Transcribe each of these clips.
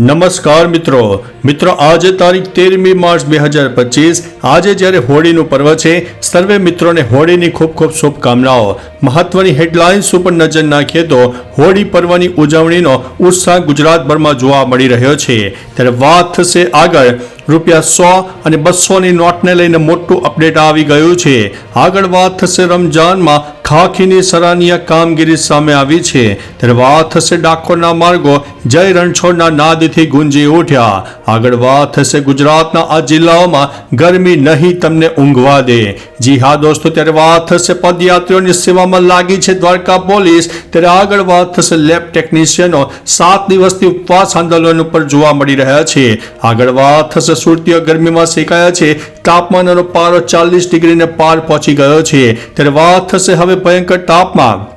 નમસ્કાર મિત્રો. મિત્રો, આજે તારીખ તેરમી માર્ચ બે હજાર પચીસ. આજે જ્યારે હોળીનું પર્વ છે, સર્વે મિત્રોને હોળીની ખૂબ ખૂબ શુભકામનાઓ. મહત્વની હેડલાઇન્સ ઉપર નજર નાખીએ તો હોળી પર્વની ઉજવણીનો ઉત્સાહ ગુજરાતભરમાં જોવા મળી રહ્યો છે. ત્યારે વાત થશે આગળ. રૂપિયા સો અને બસોની નોટને લઈને મોટું અપડેટ આવી ગયું છે. આગળ વાત થશે રમજાનમાં ખાખીની સરાહનીય કામગીરી સામે આવી છે. ત્યારે વાત થશે ડાકોરના માર્ગો. જય રણછોડના નાદથી ગુંજી ઉઠ્યા. આગળ વાત થશે ગુજરાતના આ જિલ્લાઓમાં. ગરમી નહીં તમને ઊંઘવા દે. જી હા દોસ્તો, ત્યારે વાત થશે પદયાત્રીઓની સેવામાં લાગી છે દ્વારકા પોલીસ. ત્યારે આગળ વાત થશે લેબ ટેકનિશિયનો. સાત દિવસથી ઉપવાસ આંદોલન ઉપર જોવા મળી રહ્યા છે. આગળ વાત થશે સુરતીઓ ગરમીમાં શેકાયા છે. તાપમાનનો પારો ચાલીસ ડિગ્રીને પાર પહોંચી ગયો છે. ત્યારે વાત થશે હવે ભયંકર તાપમાં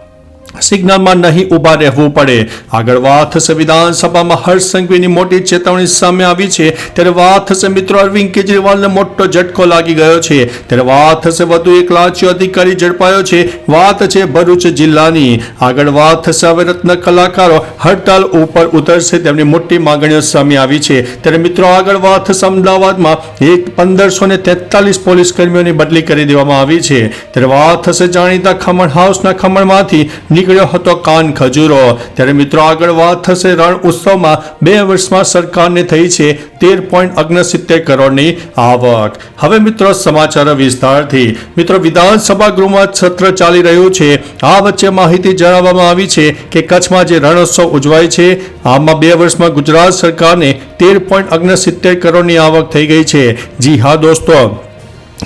સિગ્નલમાં નહીં ઊભા રહેવું પડે. આગળ વાત થશે વિધાનસભામાં હર્ષ સંઘવીની મોટી ચેતવણી સામે આવી છે. ત્યારે વાત થશે મિત્રો અરવિંદ કેજરીવાલને મોટો ઝટકો લાગી ગયો છે. ત્યારે વાત થશે વધુ એક લાંચો અધિકારી ઝડપાયો છે. વાત છે ભરૂચ જિલ્લાની. આગળ વાત થશે હવે રત્ન કલાકારો હડતાલ ઉપર ઉતરશે તેમની મોટી માંગણીઓ સામે આવી છે. ત્યારે મિત્રો આગળ વાત થશે અમદાવાદમાં. એક પંદરસો ને તેતાલીસ પોલીસ કર્મીઓની બદલી કરી દેવામાં આવી છે. ત્યારે વાત થશે જાણીતા ખમણ હાઉસના ખમણમાંથી નીકળ્યો હતો કાન ખજૂરો. ત્યારે મિત્રો આગળ વાત થશે, રણ ઉત્સવમાં બે વર્ષમાં સરકારને થઈ છે તેર પોઈન્ટ અગ્નસિત્તેર કરોડની આવક. હવે મિત્રો સમાચાર વિસ્તારથી. મિત્રો, વિધાનસભા ગૃહમાં સત્ર ચાલી રહ્યું છે. આ વચ્ચે માહિતી જણાવવામાં આવી છે કે કચ્છમાં જે રણોત્સવ ઉજવાય છે, આમાં બે વર્ષમાં ગુજરાત સરકારને તેર પોઈન્ટ અગ્નસિત્તેર કરોડની આવક થઈ ગઈ છે. જી હા દોસ્તો.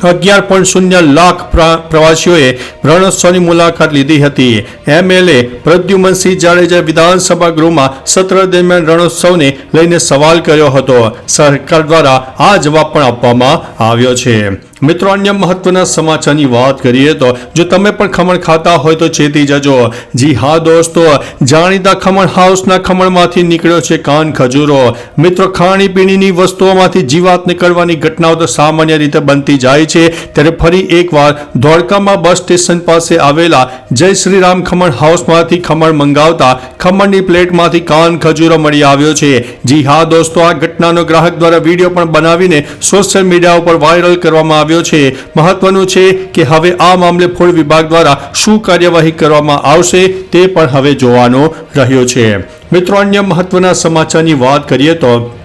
અગિયાર પોઈન્ટ શૂન્ય લાખ પ્ર- પ્રવાસીઓએ રણોત્સવની મુલાકાત લીધી હતી. એમએલએ પ્રદ્યુમનસિંહ જાડેજા વિધાનસભા ગૃહમાં સત્ર દરમિયાન રણોત્સવને લઈને સવાલ કર્યો હતો. સરકાર દ્વારા આ જવાબ પણ આપવામાં આવ્યો છે. મિત્રો, અન્ય મહત્વના સમાચારની વાત કરીએ તો જો તમે પણ ખમણ ખાતા હોય તો ચેતી જજો. જી હા, દોસ્તો, જાણીતા ખમણ હાઉસના ખમણમાંથી નીકળ્યો છે કાન ખજૂરો. મિત્રો ખાણીપીણીની વસ્તુઓમાંથી જીવાત નીકળવાની ઘટનાઓ તો સામાન્ય રીતે બનતી જાય છે. ત્યારે ફરી એકવાર ધોળકામાં બસ સ્ટેશન પાસે આવેલા જય શ્રી રામ ખમણ હાઉસમાંથી ખમણ મંગાવતા ખમણની પ્લેટમાંથી કાન ખજૂરો મળી આવ્યો છે. જી હા, દોસ્તો, આ ઘટનાનો ગ્રાહક દ્વારા વીડિયો પણ બનાવીને સોશિયલ મીડિયા ઉપર વાયરલ કરવામાં આવ્યો છે. મહત્વનું છે કે હવે આ મામલે ફૂડ વિભાગ દ્વારા શું કાર્યવાહી કરવામાં આવશે તે પણ હવે જોવાનો રહ્યો છે. મિત્રો, અન્ય મહત્વના સમાચારની વાત કરીએ તો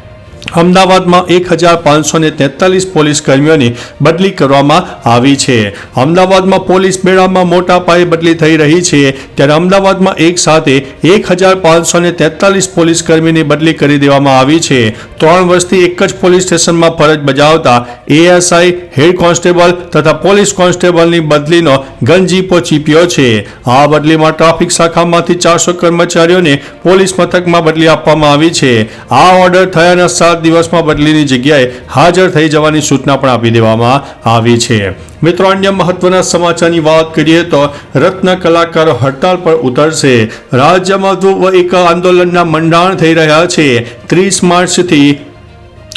અમદાવાદમાં એક હજાર પાંચસો ને તેતાલીસ પોલીસ કર્મીઓની બદલી કરવામાં આવી છે. અમદાવાદમાં પોલીસ મેળામાં મોટા પાયે બદલી થઈ રહી છે. ત્યારે અમદાવાદમાં એક સાથે એક હજાર પાંચસો ને તેતાલીસ પોલીસ કર્મીની બદલી કરી દેવામાં આવી છે. ત્રણ વર્ષથી એક જ પોલીસ સ્ટેશનમાં ફરજ બજાવતા એએસઆઈ, હેડ કોન્સ્ટેબલ તથા પોલીસ કોન્સ્ટેબલની બદલીનો ગંજીપો ચીપ્યો છે. આ બદલીમાં ટ્રાફિક શાખામાંથી ચારસો કર્મચારીઓને પોલીસ મથકમાં બદલી આપવામાં આવી છે. આ ઓર્ડર થયાના સાત દિવસમાં બદલીની જગ્યાએ હાજર થઈ જવાની સૂચના પણ આપી દેવામાં આવી છે. મિત્રો, અન્ય મહત્વના સમાચારની વાત કરીએ તો રત્ન કલાકારો હડતાલ પર ઉતરશે. રાજ્યમાં એક આંદોલનના મંડાણ થઈ રહ્યા છે. ત્રીસ માર્ચથી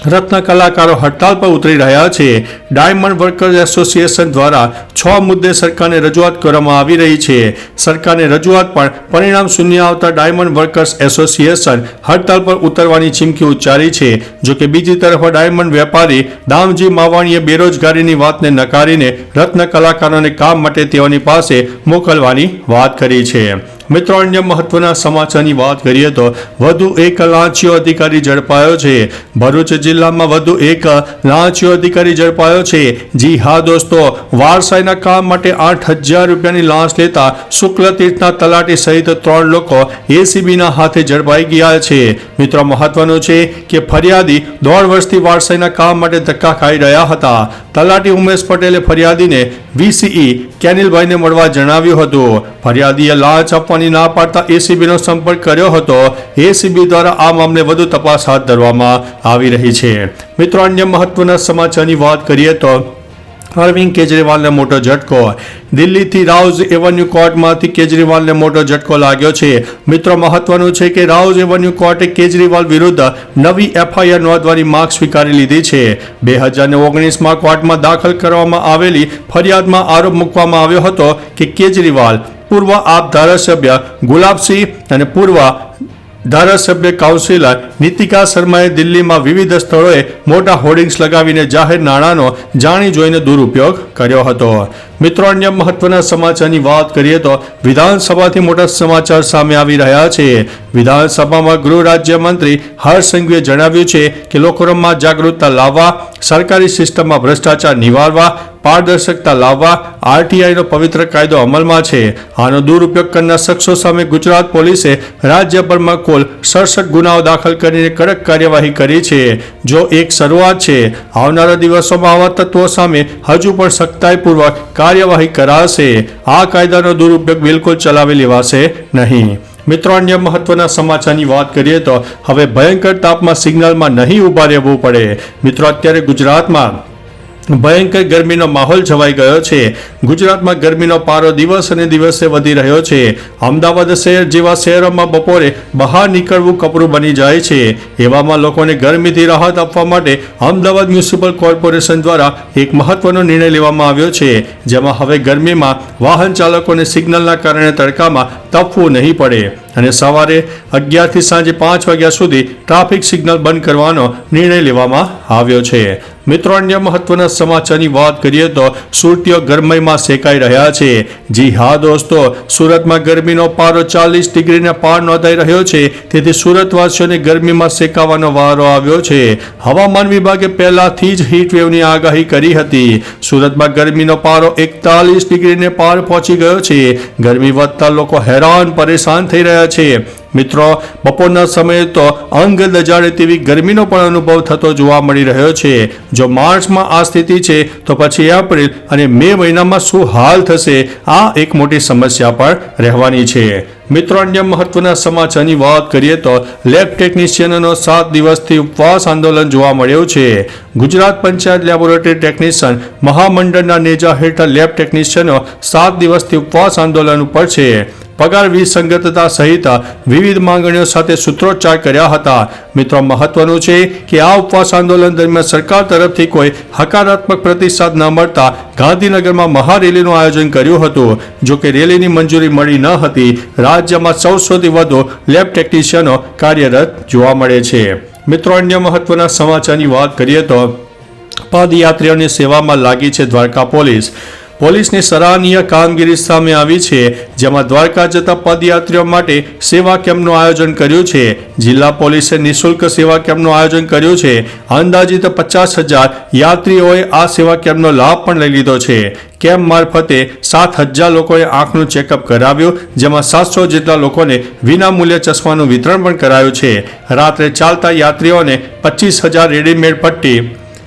રત્ન કલાકારો હડતાલ પર ઉતરી રહ્યા છે. ડાયમંડ વર્કર્સ એસોસિએશન દ્વારા છ મુદ્દે સરકારને રજૂઆત કરવામાં આવી રહી છે. સરકારને રજૂઆત પણ પરિણામ શૂન્ય આવતા ડાયમંડ વર્કર્સ એસોસિએશન હડતાલ પર ઉતરવાની ચીમકી ઉચ્ચારી છે. જો કે બીજી તરફ ડાયમંડ વેપારી દામજી માવાણીએ બેરોજગારીની વાતને નકારીને રત્ન કલાકારોને કામ માટે તેઓની પાસે મોકલવાની વાત કરી છે. મિત્રો અન્ય મહત્વના સમાચારની વાત કરીએ તો વધુ એક લાંચીયો અધિકારી ઝડપાયો છે. ભરૂચ જિલ્લામાં વધુ એક લાંચીયો અધિકારી ઝડપાયો છે. જી હા દોસ્તો, વારસાઈના કામ માટે આઠ હજાર રૂપિયાની લાંચ લેતા શુક્લ તીર્થના તલાટી સહિત ત્રણ લોકો એસીબીના હાથે ઝડપાઈ ગયા છે. મિત્રો, મહત્વનું છે કે ફરિયાદી દોઢ વર્ષથી વારસાઈના કામ માટે ધક્કા ખાઈ રહ્યા હતા. તલાટી ઉમેશ પટેલે ફરિયાદીને વીસીઈ કેનિલભાઈને મળવા જણાવ્યું હતું. ફરિયાદીએ લાંચ આપવાની ના પાડતા એસીબીનો સંપર્ક કર્યો હતો. એસીબી દ્વારા આ મામલે વધુ તપાસ હાથ ધરવામાં આવી રહી છે. મિત્રો, અન્ય મહત્વના સમાચારની વાત કરીએ તો અરવિંદ કેજરીવાલને મોટો ઝટકો. દિલ્હીથી રાઉઝ એવન્યુ કોર્ટમાંથી કેજરીવાલને મોટો ઝટકો લાગ્યો છે. મિત્રો, મહત્વનું છે કે રાઉઝ એવન્યુ કોર્ટે કેજરીવાલ વિરુદ્ધ નવી એફઆઈઆર નોંધવાની માંગ સ્વીકારી લીધી છે. બે હજાર ઓગણીસમાં કોર્ટમાં દાખલ કરવામાં આવેલી ફરિયાદમાં આરોપ મૂકવામાં આવ્યો હતો કે કેજરીવાલ પૂર્વ આપ ધારાસભ્ય ગુલાબસિંહ અને પૂર્વ ધારાસભ્ય કાઉન્સિલર નીતિકા શર્માએ દિલ્હીમાં વિવિધ સ્થળોએ મોટા હોર્ડિંગ્સ લગાવીને જાહેર નાણાંનો જાણી જોઈને દુરુપયોગ કર્યો હતો. મિત્રો, અન્ય મહત્વના સમાચારની વાત કરીએ તો વિધાનસભાથી મોટા સમાચાર સામે આવી રહ્યા છે. વિધાનસભામાં ગૃહ રાજ્યમંત્રી હર્ષ સંઘવીએ જણાવ્યું છે કે લોકોમાં જાગૃતતા લાવવા, સરકારી સિસ્ટમમાં ભ્રષ્ટાચાર નિવારવા પારદર્શકતા લાવવા આરટીઆઈનો પવિત્ર કાયદો અમલમાં છે. આનો દુરુપયોગ કરનાર શખ્સો સામે ગુજરાત પોલીસે રાજ્યભરમાં કુલ સડસઠ ગુનાઓ દાખલ કરીને કડક કાર્યવાહી કરી છે. જો એક શરૂઆત છે, આવનારા દિવસોમાં આવા તત્વો સામે હજુ પણ સખ્તાઈપૂર્વક કાર્યવાહી કરાશે. આ કાયદાનો દુરુપયોગ બિલકુલ ચલાવી લેવાશે નહીં. મિત્રો, અન્ય મહત્વના સમાચારની વાત કરીએ તો હવે ભયંકર તાપમાં સિગ્નલમાં નહીં ઊભા રહેવું પડે. મિત્રો, અત્યારે ગુજરાતમાં ભયંકર ગરમીનો માહોલ છવાઈ ગયો છે. ગુજરાતમાં ગરમીનો પારો દિવસ અને દિવસે વધી રહ્યો છે. અમદાવાદ શહેર જેવા શહેરોમાં બપોરે બહાર નીકળવું કપરું બની જાય છે. એવામાં લોકોને ગરમીથી રાહત આપવા માટે અમદાવાદ મ્યુનિસિપલ કોર્પોરેશન દ્વારા એક મહત્વનો નિર્ણય લેવામાં આવ્યો છે. જેમાં હવે ગરમીમાં વાહન ચાલકોને સિગ્નલના કારણે તડકામાં તપવું નહીં પડે. અને સવારે અગિયારથી સાંજે પાંચ વાગ્યા સુધી ટ્રાફિક સિગ્નલ બંધ કરવાનો નિર્ણય લેવામાં આવ્યો છે. મિત્રો, અન્ય મહત્વના સમાચારની વાત કરીએ તો સુરતીઓ ગરમીમાં શેકાઈ રહ્યા છે. જી હા, દોસ્તો, સુરતમાં ગરમીનો પારો ચાલીસ ડિગ્રીને પાર નોંધાઈ રહ્યો છે. તેથી સુરતવાસીઓને ગરમીમાં શેકાવાનો વારો આવ્યો છે. હવામાન વિભાગે પહેલાથી જ હીટ વેવની આગાહી કરી હતી. સુરતમાં ગરમીનો પારો એકતાલીસ ડિગ્રીને પાર પહોંચી ગયો છે. ગરમી વધતા લોકો હેરાન પરેશાન થઈ રહ્યા છે. મિત્રો, બપોરના સમયે તો અંગ દજાડે તેવી ગરમીનો પણ અનુભવ થતો જોવા મળી રહ્યો છે. જો માર્ચમાં આ સ્થિતિ છે, તો પછી એપ્રિલ અને મે મહિનામાં શું હાલ થશે, આ એક મોટી સમસ્યા પણ રહેવાની છે. મિત્રો, અન્ય મહત્વના સમાચારની વાત કરીએ તો લેબ ટેકનિશિયનનો સાત દિવસથી ઉપવાસ આંદોલન જોવા મળ્યું છે. ગુજરાત પંચાયત લેબોરેટરી ટેકનિશિયન મહામંડળના નેજા હેઠળ લેબ ટેકનિશિયનો સાત દિવસથી ઉપવાસ આંદોલન ઉપર છે. પગાર વિસંગતતા સહિત વિવિધ માંગણીઓ સાથે સૂત્રોચ્ચાર કર્યા હતા. મિત્રો, મહત્વનું છે કે આ ઉપવાસ આંદોલન દરમિયાન સરકાર તરફથી કોઈ હકારાત્મક પ્રતિસાદ ન મળતા ગાંધીનગરમાં મહારેલીનું આયોજન કર્યું હતું. જો કે રેલીની મંજૂરી મળી ન હતી, રાજ્યમાં ચૌદસોથી વધુ લેબ ટેકનિશિયનો કાર્યરત જોવા મળે છે. મિત્રો, અન્ય મહત્વના સમાચારની વાત કરીએ તો પદયાત્રીઓની સેવામાં લાગી છે દ્વારકા પોલીસ. પોલીસની સરાહનીય કામગીરી સામે આવી છે, જેમાં દ્વારકા જતા પદયાત્રીઓ માટે સેવા કેમ્પનું આયોજન કર્યું છે. જિલ્લા પોલીસે નિઃશુલ્ક સેવા કેમ્પનું આયોજન કર્યું છે. અંદાજિત પચાસ હજાર યાત્રીઓએ આ સેવા કેમ્પનો લાભ પણ લઈ લીધો છે. કેમ્પ મારફતે સાત હજાર લોકોએ આંખનું ચેકઅપ કરાવ્યું, જેમાં સાતસો જેટલા લોકોને વિનામૂલ્ય ચશ્માનું વિતરણ પણ કરાયું છે. રાત્રે ચાલતા યાત્રીઓને પચીસ હજાર રેડીમેડ પટ્ટી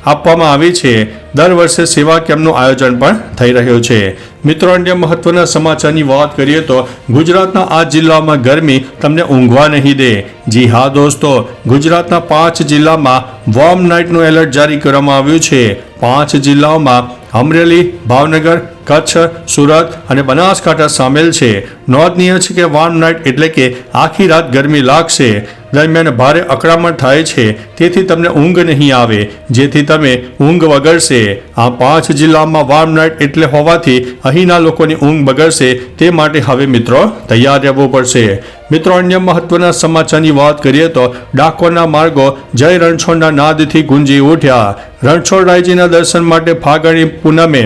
આપવામાં આવી છે. દર વર્ષે સેવા કેમ્પનું આયોજન પણ થઈ રહ્યું છે. મિત્રો, અન્ય મહત્વના સમાચારની વાત કરીએ તો ગુજરાતના આ જિલ્લામાં ગરમી તમને ઊંઘવા નહીં દે. જી હા, દોસ્તો, ગુજરાતના પાંચ જિલ્લામાં વોર્મ નાઇટનું એલર્ટ જારી કરવામાં આવ્યું છે. પાંચ જિલ્લાઓમાં અમરેલી, ભાવનગર કચ્છ, સુરત અને બનાસકાંઠા સામેલ છે. નોંધનીય છે કે વોર્મ નાઇટ એટલે કે આખી રાત ગરમી લાગશે. દરમિયાન ભારે અકળામણ થાય છે. તેથી તમને ઊંઘ નહીં આવે, જેથી તમે ઊંઘ વગરશે આ પાંચ જિલ્લામાં વાર્મ નાઇટ એટલે હોવાથી અહીંના લોકોની ઊંઘ બગડશે. તે માટે હવે મિત્રો તૈયાર રહેવું પડશે. મિત્રો, અન્ય મહત્વના સમાચારની વાત કરીએ તો ડાકોરના માર્ગો જય રણછોડના નાદથી ગુંજી ઉઠ્યા. રણછોડરાયજીના દર્શન માટે ફાગણી પૂનમે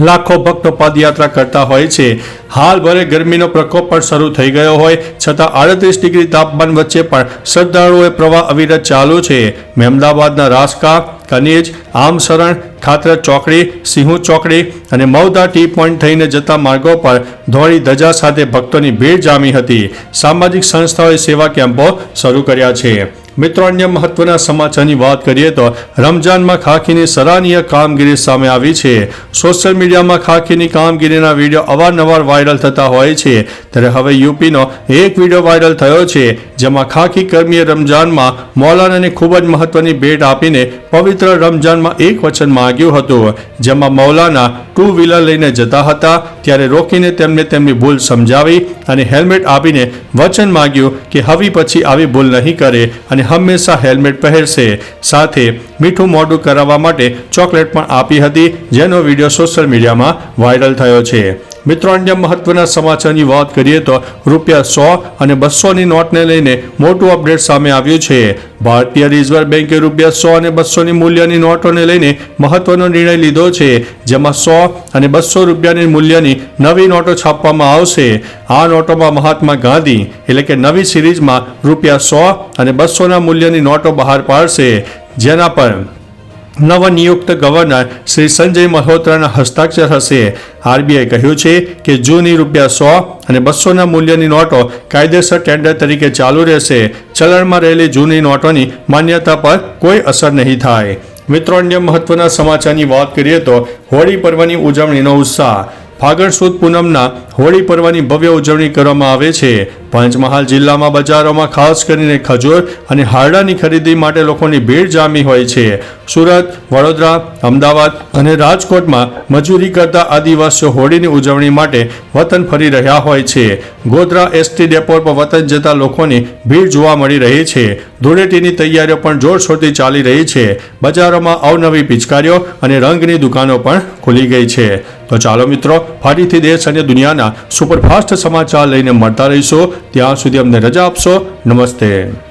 લાખો ભક્તો પદયાત્રા કરતા હોય છે. હાલ ભરે ગરમીનો પ્રકોપ પણ શરૂ થઈ ગયો હોય, છતાં આડત્રીસ ડિગ્રી તાપમાન વચ્ચે પણ શ્રદ્ધાળુઓએ પ્રવાહ અવિરત ચાલુ છે. મહેમદાબાદના રાસકા, કનીજ આમસરણ ખાતર ચોકડી, સિંહુ ચોકડી અને મવદા ટી પોઈન્ટ થઈને જતા માર્ગો પર ધોળી ધજા સાથે ભક્તોની ભીડ જામી હતી. સામાજિક સંસ્થાઓએ સેવા કેમ્પો શરૂ કર્યા છે. મિત્રો, અન્ય મહત્વના સમાચારની વાત કરીએ તો રમજાનમાં ખાખીની સરાહનીય કામગીરી સામે આવી છે. સોશિયલ મીડિયામાં ખાખીની કામગીરીના વીડિયો અવારનવાર વાયરલ થતા હોય છે. ત્યારે હવે યુપીનો એક વીડિયો વાયરલ થયો છે. જેમાં ખાખી કર્મીએ રમજાનમાં મૌલાનાને ખૂબ જ મહત્વની ભેટ આપીને પવિત્ર રમજાનમાં એક વચન માંગ્યું હતું, જેમાં મૌલાના ટુ વ્હીલર લઈને જતા હતા, ત્યારે રોકીને તેમને તેમની ભૂલ સમજાવી અને હેલ્મેટ આપીને વચન માંગ્યું કે હવે પછી આવી ભૂલ નહીં કરે અને હંમેશા હેલ્મેટ પહેરશે. સાથે મીઠું મોઢું કરાવવા માટે ચોકલેટ પણ આપી હતી, જેનો વીડિયો સોશિયલ મીડિયામાં વાયરલ થયો છે. મિત્રો, અન્ય મહત્વના સમાચારની વાત કરીએ તો રૂપિયા સો અને બસોની નોટને લઈને મોટું અપડેટ સામે આવ્યું છે. ભારતીય રિઝર્વ બેન્કે રૂપિયા સો અને બસોની મૂલ્યની નોટોને લઈને મહત્વનો નિર્ણય લીધો છે, જેમાં સો અને બસો રૂપિયાની મૂલ્યની નવી નોટો છાપવામાં આવશે. આ નોટોમાં મહાત્મા ગાંધી એટલે કે નવી સિરીઝમાં રૂપિયા સો અને બસોના મૂલ્યની નોટો બહાર પાડશે. જેના પર નવનિયુક્ત ગવર્નર શ્રી સંજય મલ્હોત્રાના હસ્તાક્ષર હશે. આરબીઆઈ કહ્યું છે કે જૂની રૂપિયા સો અને બસોના મૂલ્યની નોટો કાયદેસર ટેન્ડર તરીકે ચાલુ રહેશે. ચલણમાં રહેલી જૂની નોટોની માન્યતા પર કોઈ અસર નહીં થાય. મિત્રો, અન્ય મહત્વના સમાચારની વાત કરીએ તો હોળી પર્વની ઉજવણીનો ઉત્સાહ. ફાગણ સુદ પૂનમના હોળી પર્વની ભવ્ય ઉજવણી કરવામાં આવે છે. પંચમહાલ જિલ્લામાં બજારોમાં ખાસ કરીને ખજૂર અને હારડાની ખરીદી માટે લોકોની ભીડ જામી હોય છે. સુરત, વડોદરા, અમદાવાદ અને રાજકોટમાં મજૂરી કરતા આદિવાસીઓ હોળીની ઉજવણી માટે વતન ફરી રહ્યા હોય છે. ગોધરા એસટી ડેપો પર વતન જતા લોકોની ભીડ જોવા મળી રહી છે. ધૂળેટીની તૈયારીઓ પણ જોરશોરથી ચાલી રહી છે. બજારોમાં અવનવી પિચકારીઓ અને રંગની દુકાનો પણ ખુલી ગઈ છે. તો ચાલો મિત્રો, ફરીથી દેશ અને દુનિયાના સુપરફાસ્ટ સમાચાર લઈને મળતા રહીશું. ત્યાં સુધી અમને રજા આપશો. નમસ્તે.